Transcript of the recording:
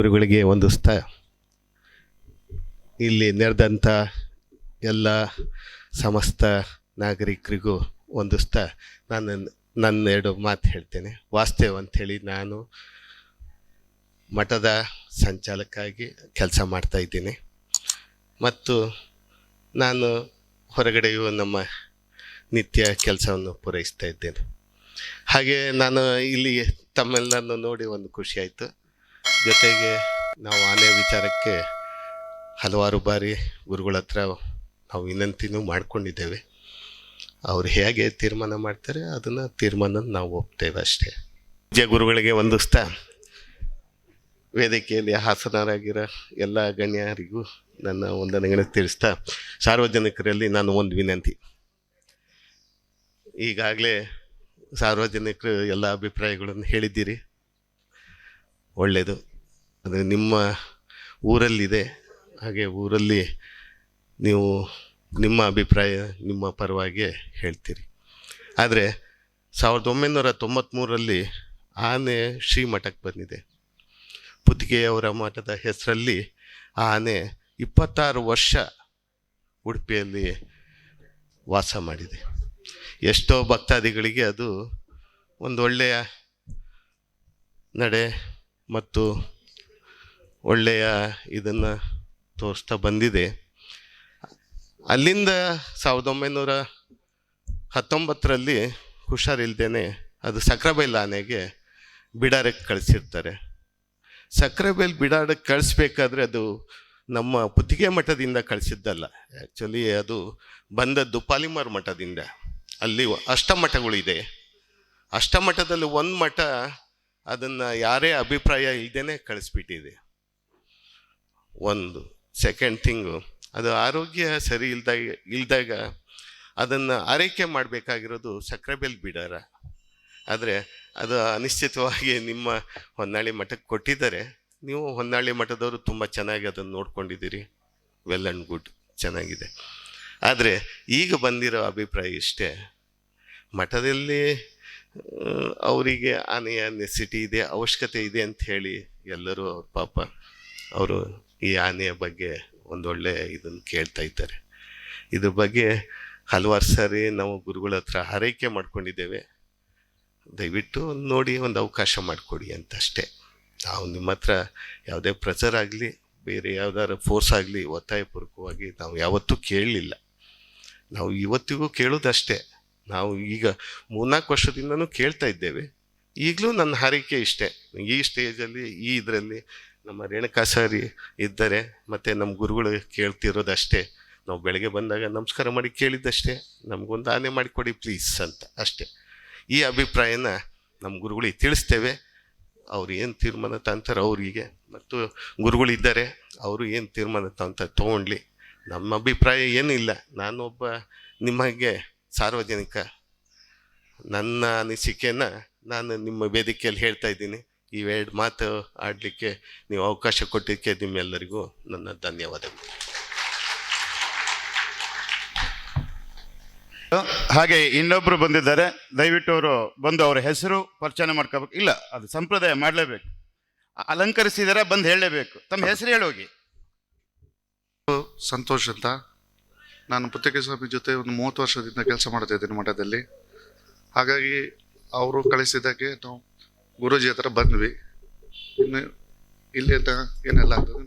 ಗುರುಗಳಿಗೆ ವಂದಿಸ್ತಾ ಇಲ್ಲಿ ನೆರೆದಂಥ ಎಲ್ಲ ಸಮಸ್ತ ನಾಗರಿಕರಿಗೂ ವಂದಿಸ್ತಾ ನಾನು ನನ್ನ ಎರಡು ಮಾತು ಹೇಳ್ತೇನೆ. ವಾಸ್ತೇವ್ ಅಂಥೇಳಿ ನಾನು ಮಠದ ಸಂಚಾಲಕಾಗಿ ಕೆಲಸ ಮಾಡ್ತಾ ಇದ್ದೀನಿ. ಮತ್ತು ನಾನು ಹೊರಗಡೆಯೂ ನಮ್ಮ ನಿತ್ಯ ಕೆಲಸವನ್ನು ಪೂರೈಸ್ತಾ ಇದ್ದೇನೆ. ಹಾಗೆ ನಾನು ಇಲ್ಲಿ ತಮ್ಮೆಲ್ಲರನ್ನು ನೋಡಿ ಒಂದು ಖುಷಿ ಆಯಿತು. ಜೊತೆಗೆ ನಾವು ಆನೆ ವಿಚಾರಕ್ಕೆ ಹಲವಾರು ಬಾರಿ ಗುರುಗಳ ಹತ್ರ ನಾವು ವಿನಂತಿನೂ ಮಾಡ್ಕೊಂಡಿದ್ದೇವೆ. ಅವ್ರು ಹೇಗೆ ತೀರ್ಮಾನ ಮಾಡ್ತಾರೆ, ಅದನ್ನು ತೀರ್ಮಾನ ನಾವು ಒಪ್ತೇವೆ ಅಷ್ಟೇ. ಪೂಜ್ಯ ಗುರುಗಳಿಗೆ ವಂದಿಸ್ತಾ ವೇದಿಕೆಯಲ್ಲಿ ಹಾಸನರಾಗಿರೋ ಎಲ್ಲ ಗಣ್ಯರಿಗೂ ನನ್ನ ವಂದನೆಗಳನ್ನು ತಿಳಿಸ್ತಾ, ಸಾರ್ವಜನಿಕರಲ್ಲಿ ನಾನು ಒಂದು ವಿನಂತಿ. ಈಗಾಗಲೇ ಸಾರ್ವಜನಿಕರು ಎಲ್ಲ ಅಭಿಪ್ರಾಯಗಳನ್ನು ಹೇಳಿದ್ದೀರಿ. ಒಳ್ಳೆಯದು. ಅದು ನಿಮ್ಮ ಊರಲ್ಲಿದೆ, ಹಾಗೆ ಊರಲ್ಲಿ ನೀವು ನಿಮ್ಮ ಅಭಿಪ್ರಾಯ ನಿಮ್ಮ ಪರವಾಗಿ ಹೇಳ್ತೀರಿ. ಆದರೆ ಸಾವಿರದ ಒಂಬೈನೂರ ತೊಂಬತ್ತ್ಮೂರರಲ್ಲಿ ಆನೆ ಶ್ರೀಮಠಕ್ಕೆ ಬಂದಿದೆ. ಪುತ್ತಿಗೆಯವರ ಮಠದ ಹೆಸರಲ್ಲಿ ಆ ಆನೆ ಇಪ್ಪತ್ತಾರು ವರ್ಷ ಉಡುಪಿಯಲ್ಲಿ ವಾಸ ಮಾಡಿದೆ. ಎಷ್ಟೋ ಭಕ್ತಾದಿಗಳಿಗೆ ಅದು ಒಂದು ಒಳ್ಳೆಯ ನಡೆ ಮತ್ತು ಒಳ್ಳೆಯ ಇದನ್ನು ತೋರಿಸ್ತಾ ಬಂದಿದೆ. ಅಲ್ಲಿಂದ ಸಾವಿರದ ಒಂಬೈನೂರ ಹತ್ತೊಂಬತ್ತರಲ್ಲಿ ಹುಷಾರಿಲ್ದೇನೆ ಅದು ಸಕ್ರಬೈಲ್ ಆನೆಗೆ ಬಿಡಾರಕ್ಕೆ ಕಳಿಸಿರ್ತಾರೆ. ಸಕ್ರೆಬೈಲ್ ಬಿಡಾರಕ್ಕೆ ಕಳಿಸ್ಬೇಕಾದ್ರೆ ಅದು ನಮ್ಮ ಪುತ್ತಿಗೆ ಮಠದಿಂದ ಕಳಿಸಿದ್ದಲ್ಲ. ಆ್ಯಕ್ಚುಲಿ ಅದು ಬಂದದ್ದು ಪಾಲಿಮರ್ ಮಠದಿಂದ. ಅಲ್ಲಿ ಅಷ್ಟಮಠಗಳಿದೆ ಅಷ್ಟಮಠದಲ್ಲಿ ಒಂದು ಮಠ ಅದನ್ನು ಯಾರೇ ಅಭಿಪ್ರಾಯ ಇಲ್ಲದೇ ಕಳಿಸ್ಬಿಟ್ಟಿದೆ. ಒಂದು ಸೆಕೆಂಡ್ ಥಿಂಗು ಅದು ಆರೋಗ್ಯ ಸರಿ ಇಲ್ದಾಗ ಇಲ್ದಾಗ ಅದನ್ನು ಆರೈಕೆ ಮಾಡಬೇಕಾಗಿರೋದು ಸಕ್ರೆಬೆಲ್ ಬಿಡಾರ. ಆದರೆ ಅದು ಅನಿಶ್ಚಿತವಾಗಿ ನಿಮ್ಮ ಹೊನ್ನಾಳಿ ಮಠಕ್ಕೆ ಕೊಟ್ಟಿದ್ದಾರೆ. ನೀವು ಹೊನ್ನಾಳಿ ಮಠದವರು ತುಂಬ ಚೆನ್ನಾಗಿ ಅದನ್ನು ನೋಡ್ಕೊಂಡಿದ್ದೀರಿ. ವೆಲ್ ಆ್ಯಂಡ್ ಗುಡ್ ಚೆನ್ನಾಗಿದೆ. ಆದರೆ ಈಗ ಬಂದಿರೋ ಅಭಿಪ್ರಾಯ ಇಷ್ಟೇ. ಮಠದಲ್ಲಿ ಅವರಿಗೆ ಆನೆಯ ನೆಸಿಟಿ ಇದೆ, ಅವಶ್ಯಕತೆ ಇದೆ ಅಂತ ಹೇಳಿ ಎಲ್ಲರೂ ಅವ್ರ ಪಾಪ, ಅವರು ಈ ಆನೆಯ ಬಗ್ಗೆ ಒಂದೊಳ್ಳೆ ಇದನ್ನು ಕೇಳ್ತಾ ಇದ್ದಾರೆ. ಇದ್ರ ಬಗ್ಗೆ ಹಲವಾರು ಸಾರಿ ನಾವು ಗುರುಗಳ ಹತ್ರ ಹಾರೈಕೆ ಮಾಡ್ಕೊಂಡಿದ್ದೇವೆ. ದಯವಿಟ್ಟು ನೋಡಿ ಒಂದು ಅವಕಾಶ ಮಾಡಿಕೊಡಿ ಅಂತ ಅಷ್ಟೇ. ನಾವು ನಿಮ್ಮ ಹತ್ರ ಯಾವುದೇ ಪ್ರಚಾರ ಆಗಲಿ, ಬೇರೆ ಯಾವುದಾದ್ರು ಫೋರ್ಸ್ ಆಗಲಿ, ಒತ್ತಾಯಪೂರ್ವಕವಾಗಿ ನಾವು ಯಾವತ್ತೂ ಕೇಳಲಿಲ್ಲ. ನಾವು ಇವತ್ತಿಗೂ ಕೇಳೋದಷ್ಟೇ. ನಾವು ಈಗ ಮೂರ್ನಾಲ್ಕು ವರ್ಷದಿಂದನೂ ಕೇಳ್ತಾ ಇದ್ದೇವೆ. ಈಗಲೂ ನನ್ನ ಹಾರೈಕೆ ಇಷ್ಟೇ. ಈ ಸ್ಟೇಜಲ್ಲಿ ಈ ಇದರಲ್ಲಿ ನಮ್ಮ ರೇಣುಕಾ ಸಾರಿ ಇದ್ದಾರೆ, ಮತ್ತು ನಮ್ಮ ಗುರುಗಳು ಕೇಳ್ತಿರೋದಷ್ಟೇ. ನಾವು ಬೆಳಗ್ಗೆ ಬಂದಾಗ ನಮಸ್ಕಾರ ಮಾಡಿ ಕೇಳಿದ್ದಷ್ಟೇ. ನಮಗೊಂದು ಆನೆ ಮಾಡಿಕೊಡಿ ಪ್ಲೀಸ್ ಅಂತ ಅಷ್ಟೇ. ಈ ಅಭಿಪ್ರಾಯನ ನಮ್ಮ ಗುರುಗಳಿಗೆ ತಿಳಿಸ್ತೇವೆ. ಅವ್ರು ಏನು ತೀರ್ಮಾನ ತಂತಾರೆ ಅವರಿಗೆ, ಮತ್ತು ಗುರುಗಳಿದ್ದಾರೆ, ಅವರು ಏನು ತೀರ್ಮಾನ ತಂತ ತೊಗೊಂಡ್ಲಿ. ನಮ್ಮ ಅಭಿಪ್ರಾಯ ಏನಿಲ್ಲ. ನಾನೊಬ್ಬ ನಿಮಗೆ ಸಾರ್ವಜನಿಕ. ನನ್ನ ಅನಿಸಿಕೆನ ನಾನು ನಿಮ್ಮ ವೇದಿಕೆಯಲ್ಲಿ ಹೇಳ್ತಾ ಇದ್ದೀನಿ. ಇವೆರಡು ಮಾತು ಆಡಲಿಕ್ಕೆ ನೀವು ಅವಕಾಶ ಕೊಟ್ಟಿದ್ದಕ್ಕೆ ನಿಮ್ಮೆಲ್ಲರಿಗೂ ನನ್ನ ಧನ್ಯವಾದಗಳು. ಹಾಗೆ ಇನ್ನೊಬ್ಬರು ಬಂದಿದ್ದಾರೆ ದಯವಿಟ್ಟು ಅವರು ಬಂದು ಅವರ ಹೆಸರು ಪರಿಚಯ ಮಾಡ್ಕೋಬೇಕು. ಇಲ್ಲ ಅದು ಸಂಪ್ರದಾಯ ಮಾಡಲೇಬೇಕು. ಅಲಂಕರಿಸಿದಾರೆ ಬಂದು ಹೇಳಲೇಬೇಕು. ತಮ್ಮ ಹೆಸರು ಹೇಳೋಗಿ ಸಂತೋಷ್ ಅಂತ. ನಾನು ಪುತ್ತಿಗೆ ಸ್ವಾಮಿ ಜೊತೆ ಒಂದು ಮೂವತ್ತು ವರ್ಷದಿಂದ ಕೆಲಸ ಮಾಡ್ತಾ ಇದ್ದೀನಿ ಮಠದಲ್ಲಿ. ಹಾಗಾಗಿ ಅವರು ಕಳಿಸಿದ್ದಕ್ಕೆ ನಾವು ಗುರೂಜಿ ಹತ್ರ ಬಂದ್ವಿ. ಇನ್ನು ಇಲ್ಲಿ ಅಂತ ಏನೆಲ್ಲ ಆಗ್ತದೆ